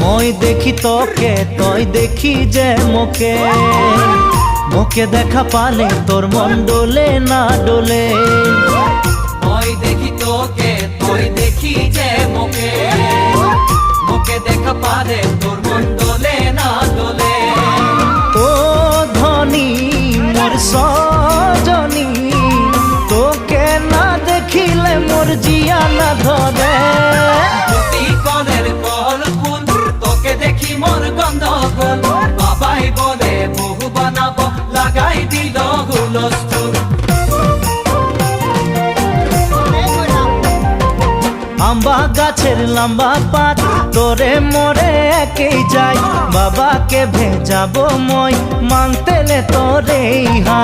মই দেখি তোকে, তই দেখি যে মোকে। মোকে দেখা পালে তোর মন ডোলে না ডোলে। মই দেখি তোকে, তুই দেখি যে মোকে। মোকে দেখা পারে তোর মন দোলে না দোলে ও ধনী, মোর সজনী, তোকে না দেখিলে মোর জিয়া ফুল বাবাই বলে বহু বানাব, লাগাই দিল গাছের লম্বা পাত, তোরে একেই যাই বাবাকে ভেজাবো মই, মানতেলে তোরেই হাত।